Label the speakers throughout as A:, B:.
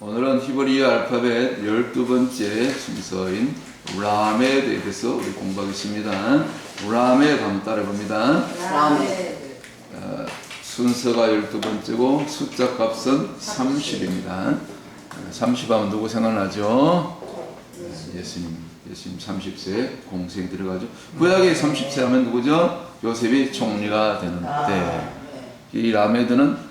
A: 오늘은 히브리 알파벳 12번째 순서인 라메드에 대해서 우리 공부하겠습니다. 라메드 한번 따라봅니다.
B: 라메드.
A: 어, 순서가 12번째고 숫자 값은 30입니다. 30 하면 누구 생각나죠? 예수님. 예수님 30세 공생 들어가죠. 구약에 30세 하면 누구죠? 요셉이 총리가 되는 때. 이 라메드는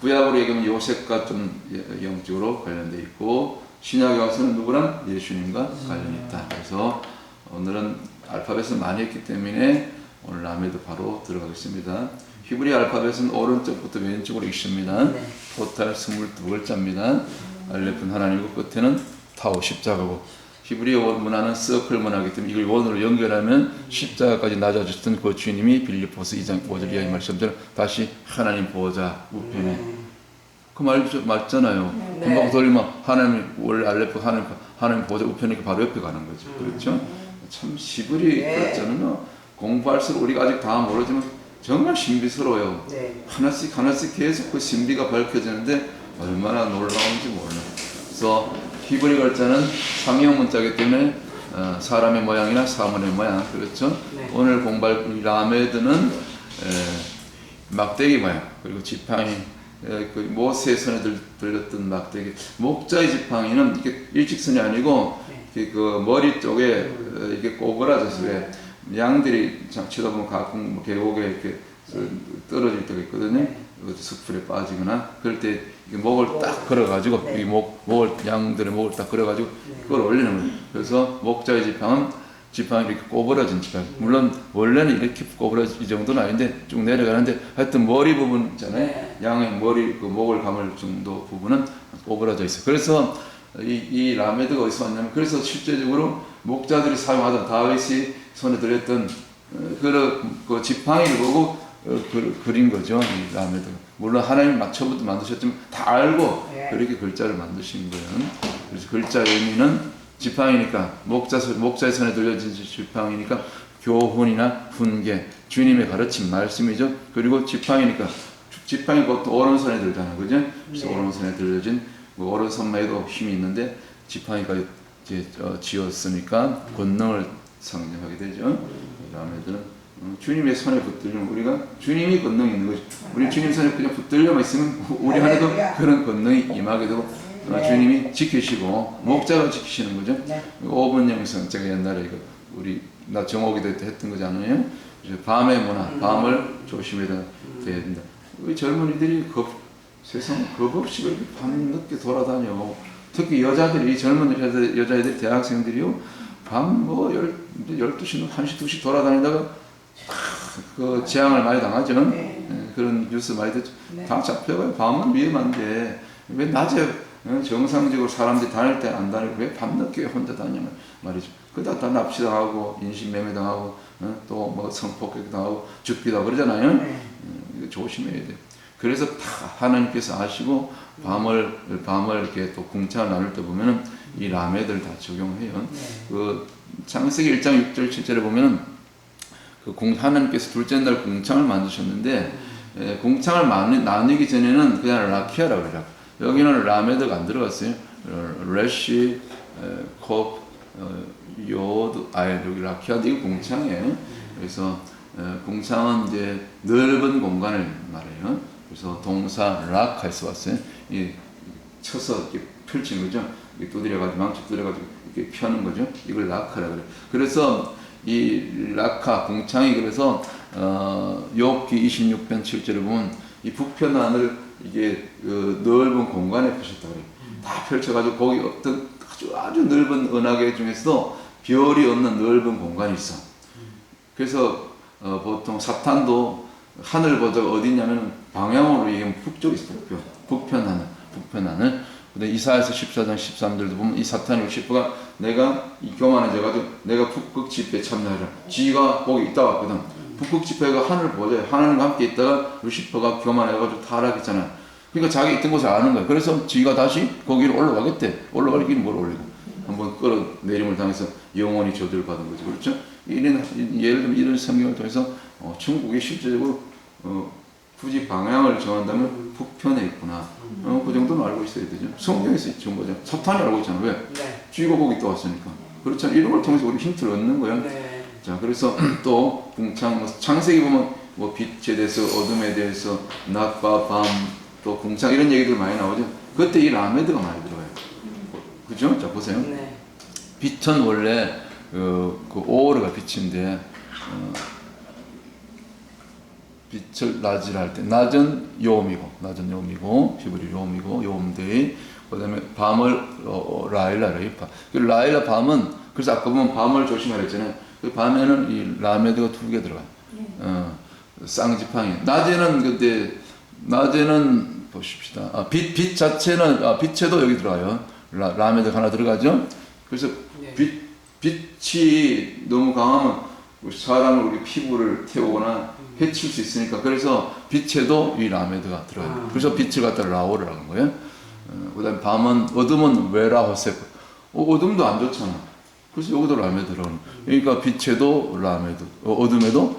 A: 구약으로 얘기하면 요셉과 좀 영적으로 관련돼 있고 신약에 와서는 누구랑 예수님과 관련이 있다. 그래서 오늘은 알파벳을 많이 했기 때문에 오늘 라메드 바로 들어가겠습니다. 히브리 알파벳은 오른쪽부터 왼쪽으로 있습니다.
B: 네.
A: 토탈 22글자입니다. 알레픈 하나님과 끝에는 타오 십자가고 히브리 문화는 서클 문화이기 때문에 이걸 원으로 연결하면 십자가까지 낮아졌던 그 주님이 빌리포스 2장 5절 이하의 말씀대로 다시 하나님 보호자 우편에 그말 맞잖아요.
B: 네.
A: 금방 돌리면 하나님 원래 알레프 하나님 하나님 보호자 우편이니까 바로 옆에 가는 거죠. 그렇죠? 참 히브리
B: 네.
A: 글자는요 공부할수록 우리가 아직 다 모르지만 정말 신비스러워요.
B: 네.
A: 하나씩 하나씩 계속 그 신비가 밝혀지는데 얼마나 놀라운지 몰라요. 그래서 히브리 글자는 상형 문자이기 때문에 어, 사람의 모양이나 사물의 모양 그렇죠.
B: 네.
A: 오늘 공부할 이 라메드는 에, 막대기 모양 그리고 지팡이 에, 그 모세 손에 들, 들렸던 막대기 목자의 지팡이는 이게 일직선이 아니고
B: 네.
A: 그 머리 쪽에 어, 이게 꼬부라져서 왜 양들이 참 치다 보면 가끔 뭐 계곡에 이렇게 떨어질 때가 있거든요. 그 숲풀에 빠지거나 그럴 때 목을 딱 걸어가지고
B: 네.
A: 이 목, 목을 양들의 목을 딱 걸어가지고
B: 네.
A: 그걸 올리는 거예요. 그래서 목자의 지팡은 지팡이 이렇게 꼬부러진 지팡. 물론 원래는 이렇게 꼬부러진 이 정도는 아닌데 쭉 내려가는데 하여튼 머리 부분 있잖아요.
B: 네.
A: 양의 머리 그 목을 감을 정도 부분은 꼬부러져 있어 요. 그래서 이, 이 라메드가 어디서 왔냐면 그래서 실제적으로 목자들이 사용하던 다윗이 손에 들었던 어, 그, 그 지팡이를 보고 어, 그, 그린 거죠. 이 라메드가. 물론 하나님 처음부터 만드셨지만 다 알고
B: 네.
A: 그렇게 글자를 만드신 거예요. 그래서 글자 의미는 지팡이니까 목자 목자의 손에 들려진 지팡이니까 교훈이나 훈계 주님의 가르침 말씀이죠. 그리고 지팡이니까 지팡이 그것도 오른손에 들잖아요, 그죠? 그래서
B: 네.
A: 오른손에 들려진 뭐 오른손만 해도 힘이 있는데 지팡이가 이제 어, 지었으니까 권능을 상징하게 되죠. 어, 주님의 손에 붙들면 우리가 주님이 권능이 있는 거죠. 우리 주님 손에 그냥 붙들려만 있으면 우리 안에도. 그런 권능이 임하게 되고 어,
B: 네.
A: 주님이 지키시고 목자가 지키시는 거죠.
B: 네.
A: 5분 영성 제가 옛날에 이거 우리 나 정옥이 될때 했던 거잖아요. 밤의 문화,
B: 음.
A: 밤을 조심해야 된다. 우리 젊은이들이 겁, 세상 겁 없이 그렇게 밤 늦게 돌아다녀. 특히 여자들이 젊은 여자들, 여자애들 대학생들이요. 밤뭐 12시, 1시, 2시 돌아다니다가 그 재앙을 많이 당하죠.
B: 네.
A: 예, 그런 뉴스 많이 듣죠.
B: 네.
A: 다 잡혀가요. 밤은 위험한데 왜 낮에 어, 정상적으로 사람들이 다닐 때 안 다니고 왜 밤늦게 혼자 다니냐 말이죠. 그러다 다 납치당하고 인신매매당하고 어, 또뭐 성폭행 당하고 죽기도 하고 그러잖아요.
B: 네.
A: 음, 이거 조심해야 돼. 그래서 다 하나님께서 아시고 밤을 밤을 이렇게 또 궁창을 나눌 때 보면은 이 라메들 다 적용해요.
B: 네.
A: 그 창세기 1장 6절 7절에 보면은 그 공, 하나님께서 둘째 날 공창을 만드셨는데 에, 공창을 나누, 나누기 전에는 그냥 라키아라고 그래요. 여기는 라메드가 안 들어갔어요. 어, 레시, 에, 콥, 어, 요드, 아 여기 라키아도 이거 공창이에요. 그래서 에, 공창은 이제 넓은 공간을 말해요. 그래서 동사 락에서 왔어요. 이 쳐서 이렇게 펼친 거죠. 이렇게 두드려가지고 망치 두드려가지고 이렇게 펴는 거죠. 이걸 라카라 그래. 그래서 이 라카 공창이 그래서 어, 욥기 26편 7절에 보면 이 북편 안을 이게 그 넓은 공간에 펼쳤다 그래. 다 펼쳐가지고 거기 어떤 아주 아주 넓은 은하계 중에서도 별이 없는 넓은 공간이 있어. 그래서 어, 보통 사탄도 하늘 보자가 어디냐면 방향으로 얘기하면 북쪽에 있어 북편. 북편 하늘 북편 하늘 근데 이사야서 14장 13절도 보면 이 사탄이 루시퍼가 내가 이 교만해져 가지고 내가 북극 집회에 참여하라. 지가 거기 있다 왔거든. 북극 집회가 하늘 보자 하나님과 함께 있다가 루시퍼가 교만해 가지고 타락했잖아. 그러니까 자기 있던 곳을 아는 거야. 그래서 지가 다시 거기로 올라가겠대. 길은 뭘 올리고? 한번 끌어 내림을 당해서 영원히 저주를 받은 거죠 그렇죠? 이런 예를 들면 이런 성경을 통해서 어, 천국이 실제적으로 어, 굳이 방향을 정한다면 북편에 있구나. 어, 그 정도는 알고 있어야 되죠. 성경에서 있죠, 뭐죠. 사탄이 알고 있잖아. 왜?
B: 네.
A: 쥐고 고기 또 왔으니까. 그렇잖아. 이런 걸 통해서 우리 힌트를 얻는 거야.
B: 네.
A: 자, 그래서 또 궁창, 뭐 창세기 보면 뭐 빛에 대해서 어둠에 대해서 낮과 밤, 또 궁창 이런 얘기들 많이 나오죠. 그때 이 라메드가 많이 들어가요. 그죠? 자, 보세요.
B: 네.
A: 빛은 원래 그, 그 오르가 빛인데 어, 빛을 낮이라 할 때 낮은 요음이고 낮은 요음이고 히브리 요음이고 요음대의 그다음에 밤을 어, 어, 라일라래요. 밤. 그 라일라 밤은 그래서 아까 보면 밤을 조심하라 했잖아요. 그 밤에는 이 라메드가 두 개 들어가요. 어, 쌍지팡이. 낮에는 근데 낮에는 보십시다. 아, 빛, 빛 자체는 아, 빛에도 여기 들어가요. 라, 라메드 하나 들어가죠. 그래서
B: 네.
A: 빛, 빛이 너무 강하면 사람을 우리 피부를 태우거나 해칠 수 있으니까 그래서 빛에도 이 라메드가 들어가요.
B: 아.
A: 그래서 빛을 갖다 라오를 하는 거예요. 어, 그다음 밤은 어둠은 외라 호세. 어, 어둠도 안 좋잖아. 그래서 여기도 라메드 들어가는. 거예요. 그러니까 빛에도 라메드, 어, 어둠에도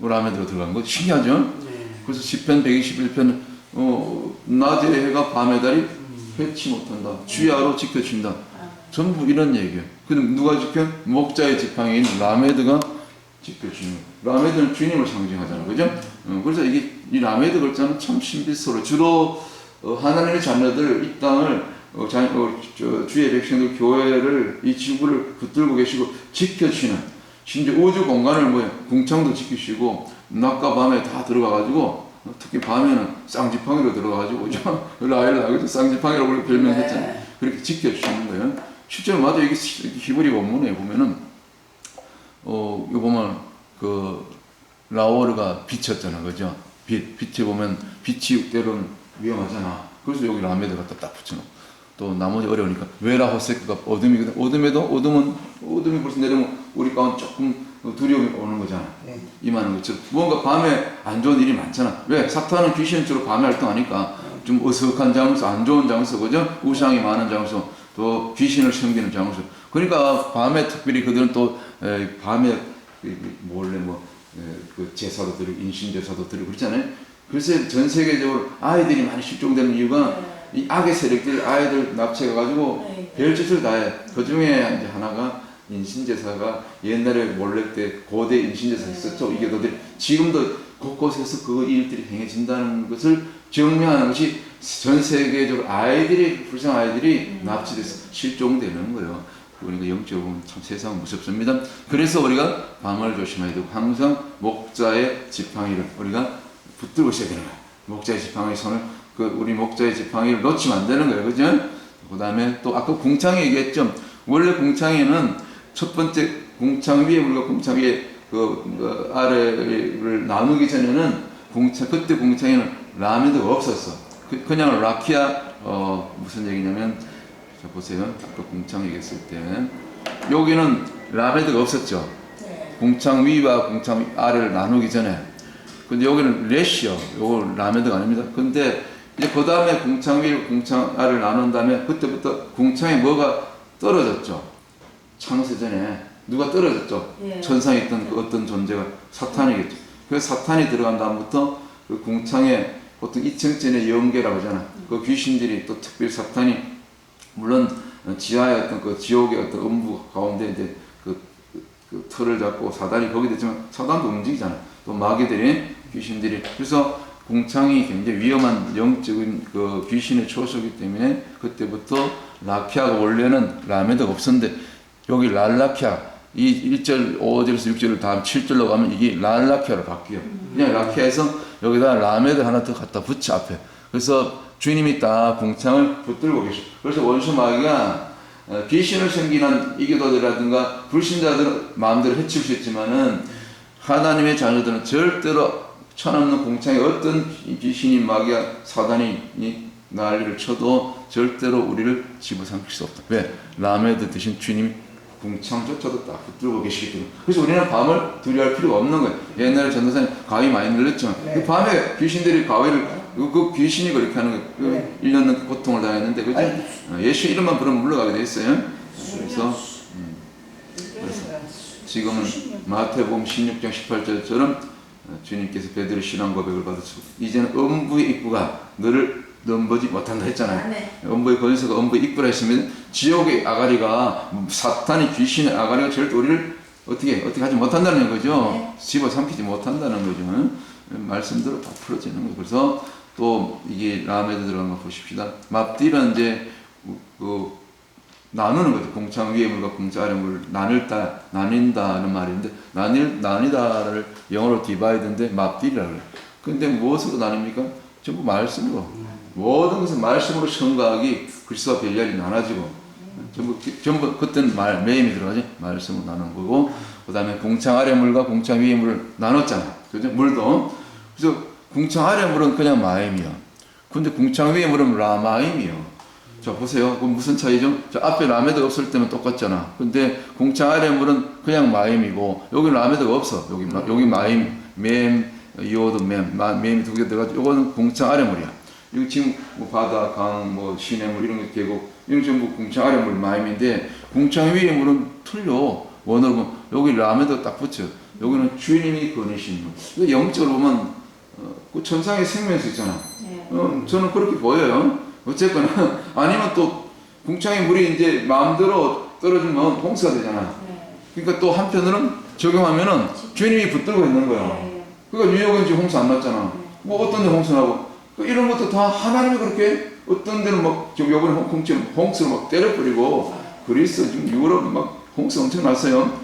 A: 라메드가 들어가는 거 신기하죠?
B: 네.
A: 그래서 10편 121편 어, 낮에 해가 밤에 달이 해치 못한다. 주야로 지켜준다. 전부 이런 얘기예요. 근데 누가 지켜? 목자의 지팡이인 라메드가 지켜주는 거예요. 라메드는 주님을 상징하잖아요. 그죠? 어, 그래서 이게 이 라메드 글자는 참 신비스러워. 주로 어, 하나님의 자녀들 이 땅을 어, 주의 백성들 교회를 이 지구를 붙들고 계시고 지켜주시는 심지어 우주 공간을 뭐야 궁창도 지키시고 낮과 밤에 다 들어가가지고 어, 특히 밤에는 쌍지팡이로 들어가가지고 그죠? 라일라 그래서 쌍지팡이라고 별명했잖아요.
B: 네.
A: 그렇게 지켜주시는 거예요. 실제로 맞아 이게 시- 히브리 원문에 보면은 어 이거 보면 그 라오르가 빛이었잖아, 그죠? 빛 빛에 보면 빛이 때로는 위험하잖아. 그래서 여기 라메드 갖다 딱 붙여놓고 또 나머지 어려우니까 외라 호세크가 어둠이거든. 어둠에도 어둠은 어둠이 벌써 내려면 우리 가운데 조금 두려움이 오는 거잖아.
B: 네.
A: 임하는 것처럼 뭔가 밤에 안 좋은 일이 많잖아. 왜? 사탄은 주로 밤에 활동하니까 좀 어석한 장소, 안 좋은 장소, 그죠? 우상이 많은 장소, 또 귀신을 섬기는 장소. 그러니까 밤에 특별히 그들은 또 에, 밤에 그, 그 몰래 뭐 에, 그 제사도 드리고 인신 제사도 드리고 그렇잖아요. 그래서 전 세계적으로 아이들이 많이 실종되는 이유가 이 악의 세력들이 아이들 납치해 가지고
C: 네.
A: 별짓을 다 해. 그 중에 이제 하나가 인신제사가 옛날에 몰래 때 고대 인신제사 했었죠. 이게 너들 지금도 곳곳에서 그 일들이 행해진다는 것을 증명하는 것이 전 세계적으로 아이들이 불쌍 아이들이 납치돼서 실종되는 거예요. 우리가 영적으로 참 세상 무섭습니다. 그래서 우리가 밤을 조심해야 되고 항상 목자의 지팡이를 우리가 붙들고 있어야 되는 거예요. 목자의 지팡이 손을 그 우리 목자의 지팡이를 놓치면 안 되는 거예요. 그죠? 그다음에 또 아까 궁창 얘기했죠. 원래 궁창에는 첫 번째 궁창 위에 우리가 궁창 위에 그, 그 아래를 나누기 전에는 궁창 그때 궁창에는 라면도 없었어. 그, 그냥 라키아 어 무슨 얘기냐면 자 보세요. 아까 궁창 얘기했을 때 여기는 라멘드가 없었죠.
C: 네.
A: 궁창 위와 궁창 아래를 나누기 전에. 근데 여기는 레시어, 요거 라멘드가 아닙니다. 근데 이제 그 다음에 궁창 위, 궁창 아래를 나눈 다음에 그때부터 궁창에 뭐가 떨어졌죠. 창세전에 누가 떨어졌죠.
C: 예.
A: 천상에 있던 그 어떤 존재가 사탄이겠죠. 그래서 사탄이 들어간 다음부터 그 궁창에 보통 이층전의 영계라고 하잖아. 그 귀신들이 또 특별히 사탄이 물론 지하의 어떤 그 지옥의 어떤 음부 가운데 이제 그, 그, 그 틀을 잡고 사단이 거기 있지만 사단도 움직이잖아. 또 마귀들이 귀신들이 그래서 궁창이 굉장히 위험한 영적인 그 귀신의 초소이기 때문에 그때부터 라키아가 원래는 라메드가 없었는데 여기 랄라키아 이 1절 5절에서 6절을 다음 7절로 가면 이게 랄라키아로 바뀌어요. 그냥 라키아에서 여기다 라메드 하나 더 갖다 붙여 앞에. 그래서 주님이 딱 궁창을 붙들고 계셔. 그래서 원수 마귀가 어, 귀신을 섬기는 이교도들이라든가 불신자들은 마음대로 해칠 수 있지만은 하나님의 자녀들은 절대로 천없는 공창에 어떤 귀신이 마귀야 사단이 이 난리를 쳐도 절대로 우리를 집어삼킬 수 없다. 왜? 라메드 드신 주님이 궁창조차도 딱 붙들고 계시기 때문에 그래서 우리는 밤을 두려워할 필요가 없는 거예요. 옛날에 전도사님 가위 많이 늘렸지만
B: 네.
A: 그 밤에 귀신들이 가위를 그, 그 귀신이 그렇게 하는 거예요. 그
B: 네.
A: 1년 넘게 고통을 당했는데 그죠? 어, 예수 이름만 부르면 물러가게 돼 있어요. 그래서 지금은 마태복음 16장 18절처럼 어, 주님께서 베드로 신앙 고백을 받으시고 이제는 음부의 입구가 너를 넘보지 못한다 했잖아요.
B: 네.
A: 음부의 권세가 음부의 입구라 했으면 지옥의 아가리가 사탄이 귀신의 아가리가 절대 우리를 어떻게 어떻게 하지 못한다는 거죠.
B: 네.
A: 집어삼키지 못한다는 거죠. 응? 말씀대로 다 풀어지는 거예요. 그래서 또 이게 라메드 들어간 거 보십시다. 맙딜은 이제 그 나누는 거죠. 공창 위의 물과 공짜 아래 물을 나눌다, 나뉜다는 말인데, 나뉠, 나뉘다를 영어로 디바이드인데, 맙딜이라고 그래요. 근데 무엇으로 나눕니까? 전부 말씀으로. 모든 것은 말씀으로 청각이 그리스도와 벨리알이 나눠지고, 전부, 전부, 그때는 말, 매임이 들어가지? 말씀으로 나누는 거고, 그 다음에 공창 아래 물과 공창 위의 물을 나눴잖아. 그죠? 물도. 그래서 공창 아래 물은 그냥 마임이야. 근데 공창 위의 물은 라마임이요. 자 보세요. 그 무슨 차이죠? 저 앞에 라메드가 없을 때는 똑같잖아. 근데 공창 아래 물은 그냥 마임이고 여기 라메드가 없어. 여기 마- 여기 마임, 맴, 이오도 맴, 마- 맴이 두 개 들어가지고 이거는 공창 아래 물이야. 여기 지금 뭐 바다, 강, 뭐 시내물 이런 게 계곡 이런 전부 공창 아래 물 마임인데 공창 위의 물은 틀려. 원어로 여기 라메드가 딱 붙여. 여기는 주님이 거니신 물. 이거 영적으로 보면 어, 그 천상의 생명수 있잖아.
B: 네.
A: 어, 저는 그렇게 보여요. 어쨌거나 아니면 또 궁창의 물이 이제 마음대로 떨어지면 홍수가 되잖아.
B: 네.
A: 그러니까 또 한편으로는 적용하면은 주님이 붙들고 있는 거야.
B: 네.
A: 그러니까 뉴욕은 지금 홍수 안 났잖아. 뭐 어떤 데 홍수 나고 그 이런 것도 다 하나님이 그렇게 어떤 데는 막 지금 요번에 홍콩처럼 홍수를 막 때려버리고 그리스 지금 유럽 막 홍수 엄청 났어요.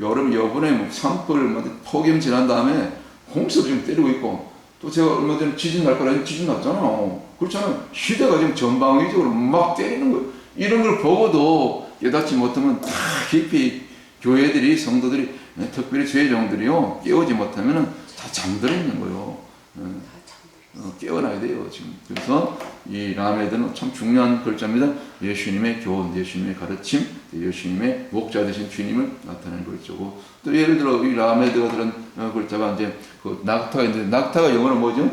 A: 여름 여분에 뭐 산불 뭐 폭염 지난 다음에 홍수를 지금 때리고 있고 또 제가 얼마 전에 지진 날 거라 지진 났잖아. 그렇잖아. 시대가 지금 전방위적으로 막 때리는 거. 이런 걸 보고도 깨닫지 못하면 다 깊이 교회들이 성도들이 네, 특별히 주의 종들이요 깨우지 못하면은 다 잠들어 있는 거요. 어, 깨어나야 돼요 지금. 그래서 이 라메드는 참 중요한 글자입니다. 예수님의 교훈, 예수님의 가르침, 예수님의 목자 되신 주님을 나타내는 글자고 또 예를 들어 이 라메드가 들은 어, 글자가 이제 그 낙타가 있는데 낙타가 영어로 뭐죠?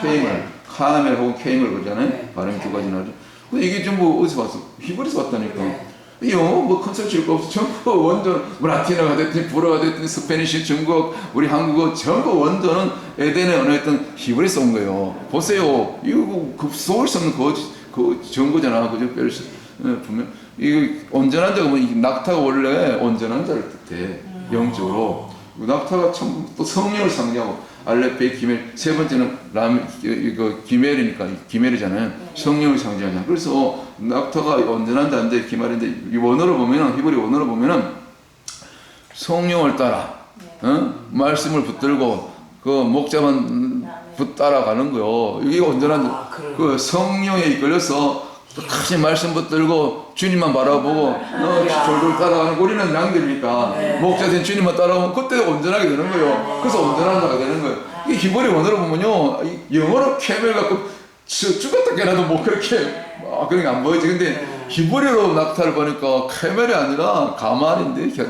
A: 케이멀, 카멜 혹은 케이멀 그러잖아요.
C: 네.
A: 발음이 두 가지 나죠. 근데 이게 전부 어디서 왔어? 히브리에서 왔다니까.
C: 네.
A: 이 영어 뭐 컨셉 거 없어. 전부 원전, 뭐 라틴어가 됐든 불어가 됐든 스페니쉬, 중국, 우리 한국어 전부 원전은 에덴에 언어했던 히브리에서 온 거예요. 보세요. 이거 그 속을 수 없는 그, 그 정거잖아. 그죠? 뺄수 예, 분명. 이거 온전한 자가 뭐, 이 낙타가 원래 온전한 자를 뜻해. 영적으로. 그 낙타가 참또 성령을 상징하고 알레페 기멜 세 번째는 람 이거 기멜이니까 기멜이잖아요. 성령을 상징하잖아. 그래서 낙타가 온전한 자인데 기말인데 이 원어로 보면은 히브리 원어로 보면은 성령을 따라 어? 말씀을 붙들고 그 목자만 붙 따라가는 거요. 이게 온전한 자.
C: 아?
A: 그 성령에 이끌려서 끝까지 말씀 붙들고 주님만 바라보고 어,
C: 야.
A: 졸졸 따라가는 우리는 양들이니까
C: 네.
A: 목자된 주님만 따라오면 그때 온전하게 되는 거예요. 그래서 온전한 자가 되는 거예요. 이 히브리 원어로 보면요, 이 영어로 캐멜 갖고 저- 죽었다 깨나도 뭐 그렇게 막 그런 게 안 보이지. 근데 히브리로 낙타를 보니까 캐멜이 아니라 가말인데 이렇게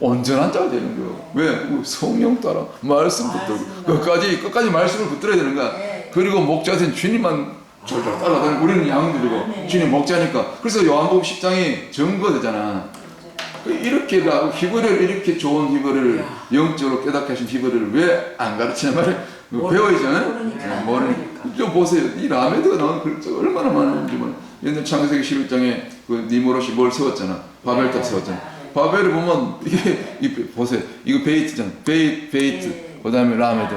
A: 온전한 자가 되는 거예요. 왜? 뭐 성령 따라 말씀 붙들고 끝까지 끝까지 말씀을 붙들어야 되는 거야.
B: 네.
A: 그리고 목자된 주님만 졸졸 따라다니는 우리는 양들이고 주님 목자니까. 그래서 요한복음 10장이 증거되잖아. 그 이렇게 나 히브리를 이렇게 좋은 히브리를 영적으로 깨닫게 하신 히브리를 왜 안 가르치냐 말이야. 배워야죠.
C: 모르니까.
A: 네, 모르니까. 좀 보세요. 이 라메드가 나온 글자가 얼마나 많은지 몰라. 옛날 창세기 11장에 그 니모롯이 뭘 세웠잖아. 바벨탑 세웠잖아. 바벨을 보면 이게 이 보세요. 이거 베이트잖아. 베이 베이트.
B: 네.
A: 그다음에 라메드.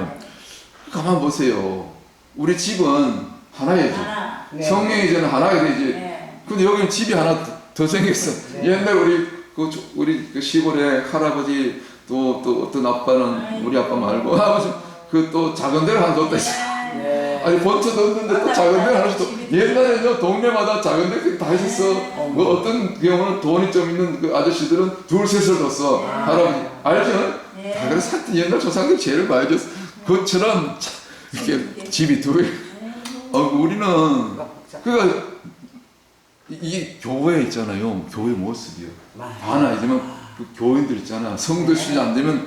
A: 가만 보세요. 우리 집은 하나예요.
B: 하나.
C: 네.
A: 성령이 이제는 하나가 되지.
B: 네.
A: 근데 여기는 집이 하나 더- 더 생겼어.
C: 네.
A: 옛날 우리 그 조- 우리 그 시골에 할아버지 또또 어떤 아빠는 우리 아빠 말고 아버지 그 또 작은 데를 하나 뒀다 했어.
C: 네.
A: 아니 번쩍 넣었는데 또 작은 데를 하나 또 옛날에는 동네마다 작은 데다 있었어. 뭐 어떤 경우는 돈이 좀 있는 그 아저씨들은 둘 셋을 뒀어. 할아버지 알죠?
B: 네.
A: 다 그래서 하여튼 옛날 조상들 죄를 많이 줬어. 그처럼 참 이렇게 집이 두 개. 어 우리는 그러니까 이- 이게 교회 있잖아요. 교회 모습이요. 하나 이제면 그 교인들 있잖아. 성도 수준 안 되면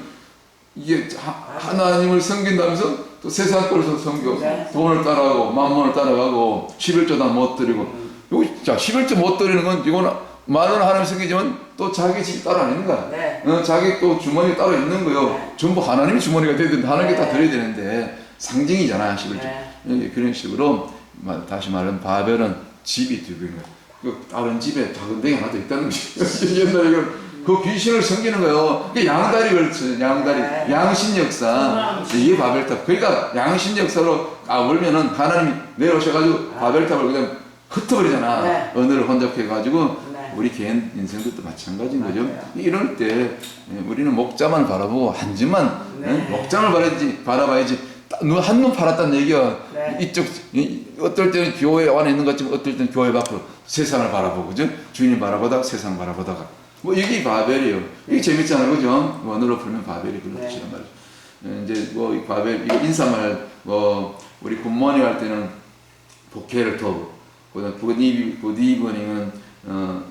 A: 이게 하, 하나님을 섬긴다면서 또 세상 걸 섬겨
C: 네.
A: 돈을 따라가고 만mon을 따라가고 11조 다못 드리고 여기 자 11조 못 드리는 건 이거는 말은 하나님 생기지만 또 자기 집이 따로 안 있는 거야.
B: 네.
A: 어, 자기 또 주머니 따로 있는 거요.
B: 네.
A: 전부 하나님의 주머니가 되는데 하나님께 다
B: 네.
A: 드려야 되는데 상징이잖아, 11조.
B: 네.
A: 그런 식으로 마- 다시 말하면 바벨은 집이 되고 있는 거야. 그 다른 집에 작은 댕이 하나 더 있다는 거지. 옛날에 그 귀신을 섬기는 거예요. 그 양다리 걸쳐, 양다리,
B: 네.
A: 양신 역사. 이게 바벨탑. 그러니까 양신 역사로 아 울면은 하나님이 내려오셔가지고 바벨탑을 그냥 흩어버리잖아.
B: 네.
A: 언어를 혼잡해가지고
B: 네.
A: 우리 개인 인생들도 마찬가지인 거죠.
B: 맞아요.
A: 이럴 때 예, 우리는 목자만 바라보고 한 집만
B: 네.
A: 예, 목장을 바라야지, 바라봐야지. 한눈 팔았다는 얘기야.
B: 네.
A: 이쪽 이- 어떨 때는 교회 안에 있는 것 같지만 어떨 때는 교회 밖으로 세상을 바라보고 그죠? 주님 바라보다가 세상 바라보다가 뭐 이게 바벨이에요. 이게 재밌잖아요, 그죠? 원어로 풀면 바벨이 그렇죠
B: 네.
A: 말이죠. 예, 이제 뭐 이 바벨 인사말 뭐 우리 굿모닝 할 때는 복회를 터고 그다음 굿이 굿이브닝은 어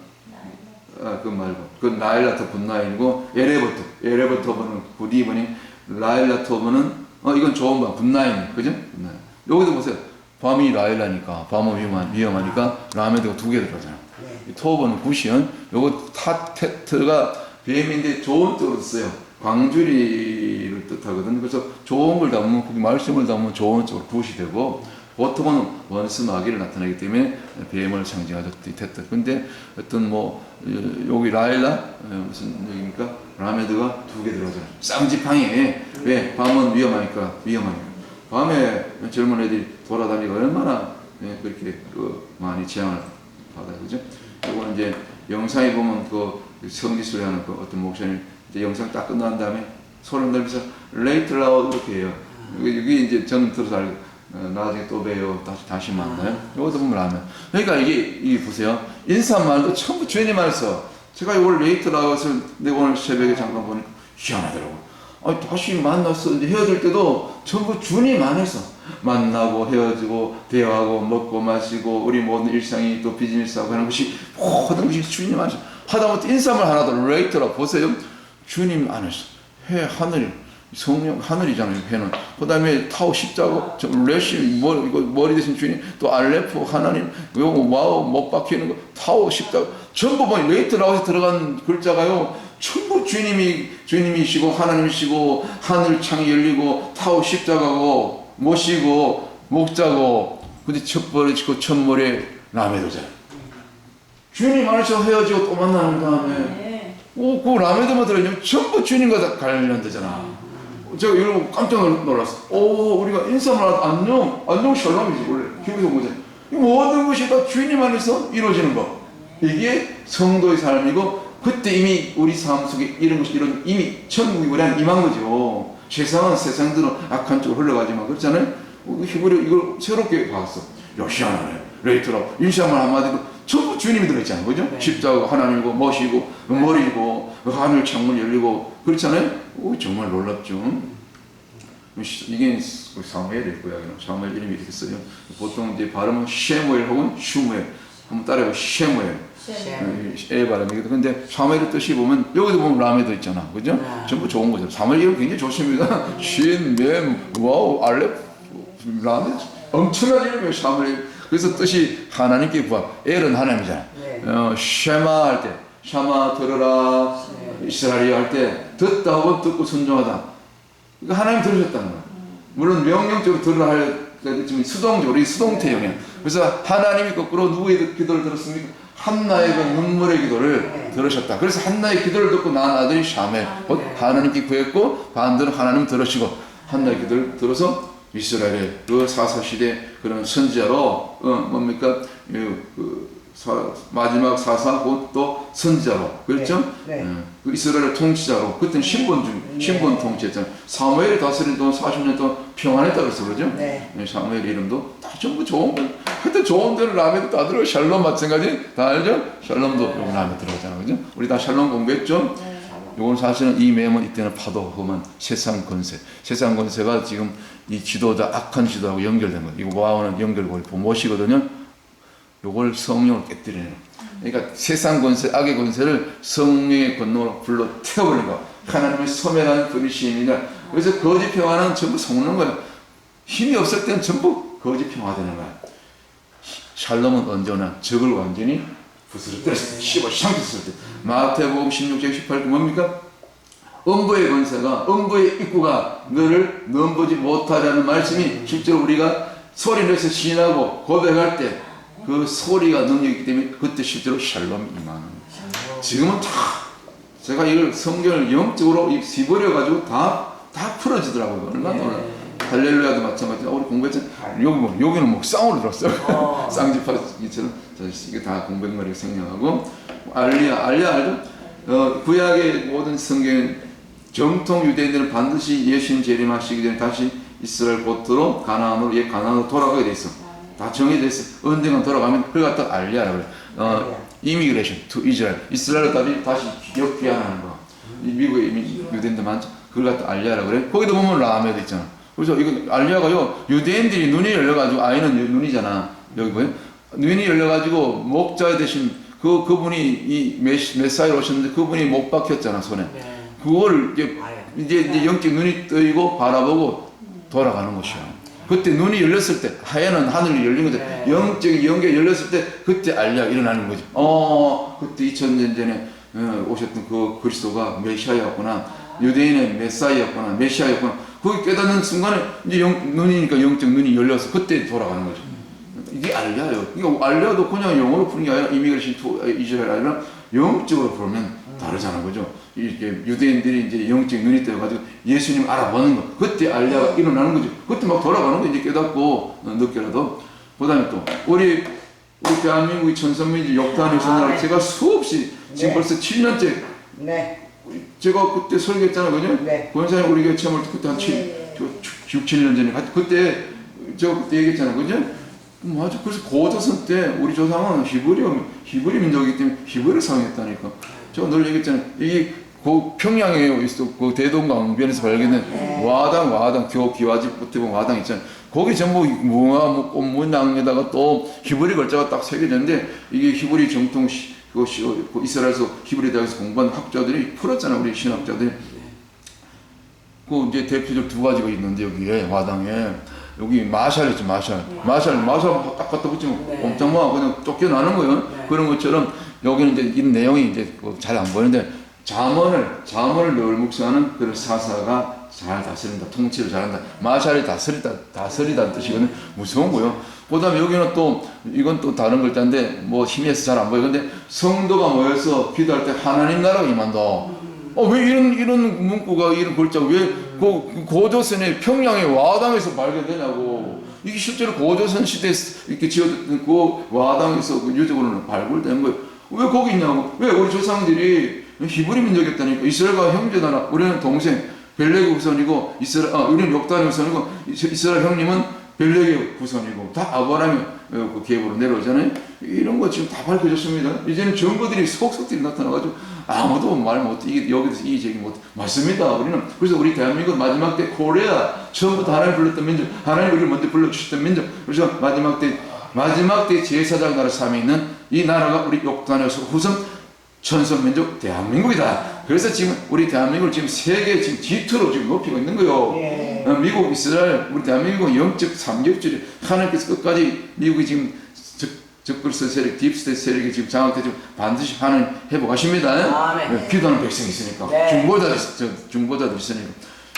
A: 아, 그 말고 그 라일라토 굿나인이고 에레버토 에레버토브는 굿이브닝 라일라토브는 어 이건 좋은 밤 굿나인 그죠? 굿나인 여기도 보세요. 밤이 라일라니까 밤은 위험한, 위험하니까 라메드가 두 개 들어가잖아
B: 네.
A: 이 토버는 굿이은 요거 타테트가 뱀인데 좋은 뜻으로 써요. 광주리를 뜻하거든 그래서 좋은 걸 담으면 거기 말씀을 담으면 좋은 쪽으로 굿이 되고 보통은 원수 마귀를 나타내기 때문에 뱀을 상징하죠 테트. 근데 어떤 뭐 어, 여기 라일라 어, 무슨 여기입니까? 라메드가 두 개 들어가잖아요. 쌍지팡이 왜? 밤은 위험하니까 위험하니까 밤에 젊은 애들이 돌아다니고 얼마나 예, 그렇게 그 많이 재앙을 받아요. 그죠? 이거는 이제 영상에 보면 그 성지순례 하는 그 어떤 목사님 이제 영상 딱 끝난 다음에 손을 들면서 레이트 라우 이렇게 해요. 여기 이제 저는 들어서 알고 어, 나중에 또 봬요. 다시 다시 만나요. 이것도 보면 라면. 그러니까 이게 이게 보세요. 인사말도 전부 주님 안에서 제가 이걸 레이트 라우스를 내가 오늘 새벽에 잠깐 보니까 희한하더라고 아 다시 만났어. 이제 헤어질 때도 전부 주님 안에서 만나고 헤어지고 대화하고 먹고 마시고 우리 모든 일상이 또 비즈니스하고 하는 것이 모든 것이 주님 안에서 하다못해 인사말 하나도 레이트라 보세요. 주님 안에서 해 하늘 성령 하늘이잖아요 해는. 그 다음에 타오 십자가 저 레시 머 이거 머리 대신 주님 또 알레프 하나님 와우 못 박히는 거 타오 십자가 전부 뭐 레이트 라우에 들어간 글자가요 전부 주님이 주님이시고 하나님이시고 하늘 창이 열리고 타오 십자가고 모시고 목자고 근데 첫 번에 그 첫머리에 라메도잖아요 주님 안에서 헤어지고 또 만나는 다음에
B: 네.
A: 오, 그 라메드만 들어있면 전부 주님과 다 관련되잖아. 제가 이러고 깜짝 놀- 놀랐어. 오, 우리가 인사말 안녕, 안녕 샬롬이지, 원래. 기억에서 보자. 이 모든 것이 다 주님 안에서 이루어지는 거. 이게 성도의 삶이고, 그때 이미 우리 삶 속에 이런 것이 이런, 이미 천국이 우리 안에 임한 거죠. 세상은 세상대로 악한 쪽으로 흘러가지만, 그렇잖아요? 어, 히브리 이걸 새롭게 봤어. 역시하네. 레이트라, 인사말 한마디도 전부 주님이 들어있잖아요. 그죠?
B: 네.
A: 십자가 하나님이고, 멋이고, 머리고, 하늘 창문 열리고, 그렇잖아요? 오, 정말 놀랍죠? 이게 사무엘일 거야. 사무엘 이름이 이렇게 써요. 보통 이제 발음은 쉐무엘 혹은 슈무엘. 한번 따라해봐. 쉐무엘. 에 발음이거든. 근데 사무엘의 뜻이 보면 여기도 보면 라메도 있잖아. 그죠?
B: 네.
A: 전부 좋은 거죠. 사무엘 이름 굉장히 좋습니다. 쉰, 맴, 와우, 알렙, 라메. 엄청난 이름이에요. 사무엘. 그래서 뜻이 하나님께 구하. 엘은 하나님이잖아.
B: 네.
A: 어, 쉐마 할 때, 샤마 들어라 이스라엘이 할 때 듣다 하고 듣고 순종하다. 이거 하나님 들으셨다는 거야. 물론 명령적으로 들으라 할 때지만 수동적으로 이 수동태형이야. 그래서 하나님이 거꾸로 누구의 기도를 들었습니까? 한나의 그 눈물의 기도를
B: 네.
A: 들으셨다. 그래서 한나의 기도를 듣고 난 아들이 샤멜. 곧
B: 네.
A: 하나님께 구했고 반대로 하나님 들으시고 한나의 기도를 들어서 이스라엘의 그 사사 시대 그런 선지자로 어 뭡니까 그, 그 사, 마지막 사사 곧또 선지자로 그렇죠?
B: 네, 네.
A: 어, 그 이스라엘 통치자로 그때는 신분 중
B: 네.
A: 신분 통치했잖아요. 사무엘이 다스린 동안 40년 동안 평안했다 그랬어 그죠?
B: 네.
A: 예, 사무엘 이름도 다 전부 좋은 거. 하여튼 좋은 데는 라면도 다 들어요. 샬롬 마찬가지 다 알죠? 샬롬도 여기 라면 들어가잖아 그죠? 우리 다 샬롬 공부했죠? 요건 사실은 이 매면 이때는 파도 험한 세상 권세. 세상 권세가 지금 이 지도자 악한 지도하고 연결된 거예요. 이거 와우는 연결고리 못이거든요. 요걸 성령을 깨뜨리는. 그러니까 세상 권세, 악의 권세를 성령의 권능으로 불러 태워버리는 거. 하나님의 소멸한 그리시인이라. 그래서 거짓 평화는 전부 속는 거예요. 힘이 없을 때는 전부 거짓 평화되는 거야. 샬롬은 언제나 적을 완전히 부스러뜨렸을 때, 씹어 샹쳤을 때. 마태복음 16장 18절 뭡니까? 음부의 권세가, 음부의 입구가 너를 넘보지 못하라는 말씀이 실제로 우리가 소리 내서 신하고 고백할 때 그 소리가 능력이기 때문에 그때 실제로 샬롬이 임하는. 지금은 다 제가 이걸 성경을 영적으로 입어려 가지고 다 다 풀어지더라고요. 얼마나 놀라. 할렐루야도 마찬가지로 우리 공부했잖아요. 여기 뭐 여기는 뭐 쌍으로 들었어요.
B: 어.
A: 쌍지파기처럼 이게 다 공백머리가 생략하고 알리야 알리야 알죠? 어, 구약의 모든 성경 정통 유대인들은 반드시 예수님 재림하시기 전에 다시 이스라엘 고토로 가나안으로 옛 가나안으로 돌아가게 돼 있어. 다 정해져 있어. 언젠가 돌아가면 그걸 갖다 알리야라 그래. 어, 이미그레이션 투 이스라엘. 이스라엘 다시 다시 역귀환하는 거. 이 미국에 유대인들 많죠. 그걸 갖다 알리야라 그래. 거기도 보면 라메도 있잖아. 그래서 이거 알리야가요. 유대인들이 눈이 열려가지고 아이는 눈이잖아. 여기 보여? 눈이 열려가지고 목자 대신 그 그분이 이 메시, 메사이로 오셨는데 그분이 못 박혔잖아 손에.
B: 네.
A: 그걸 이제. 이제, 이제 영적 눈이 뜨이고 바라보고 돌아가는 것이야. 그때 눈이 열렸을 때 하얀은 하늘이 열린 거죠.
B: 네.
A: 영적인 영계 열렸을 때 그때 알리야 일어나는 거죠. 어 그때 2000년 전에 어, 오셨던 그 그리스도가 메시아였구나. 유대인의 메사이였구나. 메시아였구나. 그걸 깨닫는 순간에 이제 영, 눈이니까 영적 눈이 열려서 그때 돌아가는 거죠. 이게 알려요. 이거 알려도 그냥 영어로 푸는 게 아니라 이미그레이션 투 이스라엘 아니라 영적으로 보면 다르잖아, 그죠? 이렇게 유대인들이 이제 영적 눈이 떠가지고 예수님 알아보는 거. 그때 알려가 일어나는 거죠. 그때 막 돌아가는 거 이제 깨닫고 어, 늦게라도. 그다음에 또 우리 우리 대한민국의 천선민지 역단의
B: 아,
A: 선을
B: 네.
A: 제가 수없이 지금
B: 네.
A: 벌써 7년째
B: 네.
A: 제가 그때 설교했잖아요, 그죠?
B: 네.
A: 권사님 우리 교회 때 그때 한 7,
C: 네.
A: 6, 7년 전에 갔- 그때 저 그때 얘기했잖아요, 그죠? 맞아. 그래서 고조선 때 우리 조상은 히브리 히브리 민족이기 때문에 히브리를 사용했다니까. 제가 늘 얘기했잖아요. 이게 그 평양에 있어 그 대동강변에서 발견된 와당 와당 교 기와집부터 보면 와당 있잖아요. 거기 전부 무화 뭐 꽃문양에다가 또 히브리 글자가 딱 새겨졌는데 이게 히브리 정통 시, 그 시, 그 이스라엘에서 히브리 대학에서 공부한 학자들이 풀었잖아요. 우리 신학자들이. 그 이제 대표적 두 가지가 있는데 여기에 와당에 여기 마샬 있죠 마샬 마샬 마샬 딱 갖다 붙이면
B: 네.
A: 엄청 막 그냥 쫓겨나는 거예요
B: 네.
A: 그런 것처럼 여기는 이제 이 내용이 이제 그잘안 보이는데 자문을 자문을 늘 묵상하는 그런 사사가 잘 다스린다 통치를 잘한다 마샬이 다스리다 다스리다는 뜻이거든요 무서운 거요 그 다음에 여기는 또 이건 또 다른 글자인데 뭐 힘에서 잘 안 보여 근데 성도가 모여서 기도할 때 하나님 나라가 임한다 어, 왜 이런, 이런 문구가, 이런 글자가 왜, 그, 고조선의 평양의 와당에서 발견되냐고. 이게 실제로 고조선 시대에 이렇게 지어졌던 그 와당에서 그 유적으로는 발굴된 거예요. 왜 거기 있냐고. 왜 우리 조상들이 히브리 민족이었다니까. 이스라엘과 형제나라, 우리는 동생, 벨레기 후손이고, 이스라엘, 아, 우리는 욕단의 후손이고, 이스- 이스라엘 형님은 벨레기 후손이고, 다 아브라함의 어, 그 계보로 내려오잖아요. 이런 거 지금 다 밝혀졌습니다. 이제는 증거들이 속속들이 나타나가지고, 아무도 말 못, 이게 여기서 이 얘기 못, 맞습니다. 우리는. 그래서 우리 대한민국 마지막 때 코리아, 처음부터 하나님 불렀던 민족, 하나님 우리를 먼저 불러주셨던 민족, 그래서 마지막 때, 마지막 때 제사장 나라 삼에 있는 이 나라가 우리 욕단에서 후손 천선 민족 대한민국이다. 그래서 지금 우리 대한민국을 지금 세계 지금 G2로 지금 높이고 있는 거요.
B: 예.
A: 어, 미국, 이스라엘, 우리 대한민국은 영적 삼겹줄이 하나님께서 끝까지 미국이 지금 적, 적글스 세력, 딥스테이트 세력이 지금 장악돼 지금 반드시 하나님 회복하십니다.
B: 아멘.
A: 네, 기도하는 백성이 있으니까.
B: 네.
A: 중보자들, 저, 중보자들 있으니까.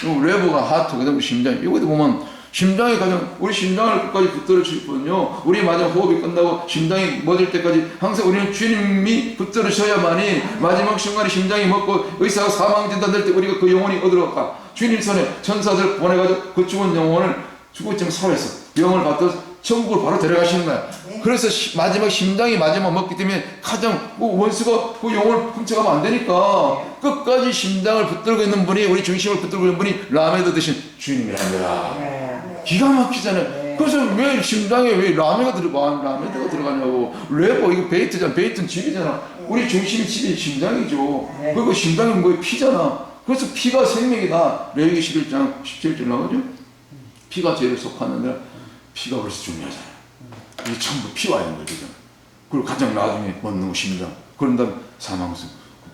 A: 레버가 하트, 그 다음에 심장. 이거도 보면 심장이 가장, 우리 심장을 끝까지 붙들어 주시거든요. 우리 마지막 호흡이 끝나고 심장이 멎을 때까지 항상 우리는 주님이 붙들어 주셔야만이 마지막 순간에 심장이 멎고 의사가 사망 진단 될 때 우리가 그 영혼이 어디로 갈까? 주님 손에 천사들 보내가지고 그 죽은 영혼을 죽었지만 살아서 영을 받들어서 천국을 바로 데려가시는 거야. 그래서 시- 마지막 심장이 마지막 먹기 때문에 가장 그 원수가 그 영혼을 훔쳐가면 안 되니까 끝까지 심장을 붙들고 있는 분이 우리 중심을 붙들고 있는 분이 라메드 대신 주님이랍니다.
B: 네.
A: 기가 막히잖아요. 그래서 왜 심장에 왜 라메가 들어가 라메드가 들어가냐고 레버 이거 베이트잖아. 베이트는 집이잖아. 우리 중심 집이 심장이죠.
B: 네.
A: 그리고 심장은 뭐에 피잖아. 그래서 피가 생명이다. 레위기 11장 17절 나오죠. 피가 죄를 속하는데 피가 벌써 중요하잖아요. 이게 전부 피와 연결되잖아요. 그리고 가장 나중에 거 심장. 그런 다음에 사망성.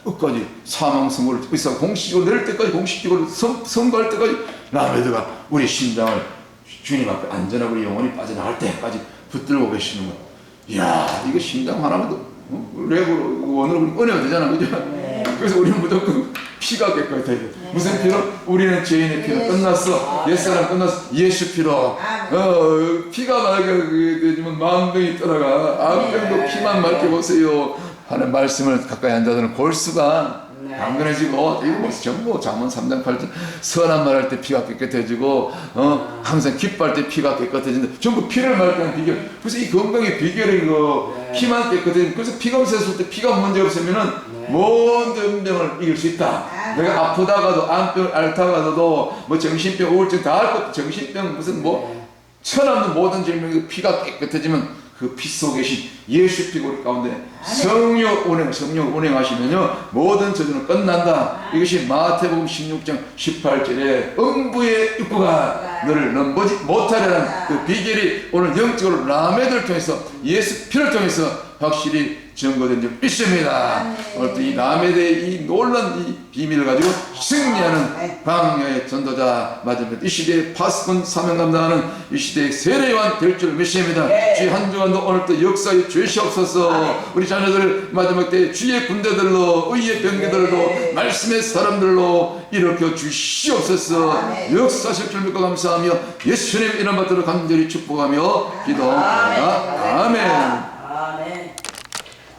A: 끝까지 사망성을 의사 공식적으로 낼 때까지 공식적으로 선, 선거할 때까지 라메드가 우리 심장을 주님 앞에 안전하고 영혼이 빠져나갈 때까지 붙들고 계시는 거야. 이야, 이거 심장 하나만 더 어? 랩으로 원으로 은혜가 되잖아, 그죠? 그래서 우리는 무조건 피가 깨끗해야 돼. 무슨 피로? 우리는 죄인의 피로 끝났어. 옛사람 끝났어. 예수 피로.
B: 아멘.
A: 어, 피가 맑게 되지만 마음병이 떠나가. 암병도 피만 맑게 보세요. 하는 말씀을 가까이 앉아서는 골수가
B: 네.
A: 강건해지고 이거 뭐 전부 잠언 3장 8절 선한 말 할 때 피가 깨끗해지고 어 항상 기뻐할 때 피가 깨끗해진다 전부 피를 맑게 하는 비결 그래서 이 건강의 비결이 그
B: 네.
A: 피만 깨끗해진 그래서 피가 없었을 때 피가 문제 없으면은 모든 병을 이길 수 있다
B: 아.
A: 내가 아프다가도 암병 앓다가도 뭐 정신병 우울증 다 할 것 정신병 무슨 뭐 천없는 모든 질병이 피가 깨끗해지면 그 피 속에 계신 예수 피고리 가운데 성령 운행, 성령 운행하시면요 모든 저주는 끝난다. 이것이 마태복음 16장 18절에 음부의 입구가 너를 넘보지 못하리라는 그 비결이 오늘 영적으로 라메들 통해서 예수 피를 통해서 확실히 증거된 줄 믿습니다. 오늘 또이 라메드의 이 놀란 이 비밀을 가지고 승리하는 광야의 전도자 맞으면 이 시대의 파스콘 사명 감당하는 이 시대의 세례요한 될 줄 믿습니다.
B: 네.
A: 주의 한 주간도 오늘 또 역사에 주시옵소서 우리 자녀들 마지막 때 주의 군대들로 의의 병기들로
B: 네.
A: 말씀의 사람들로 일으켜 주시옵소서. 역사하실 줄 믿고 감사하며 예수님 이름 받들어 간절히 축복하며 기도합니다. 아멘.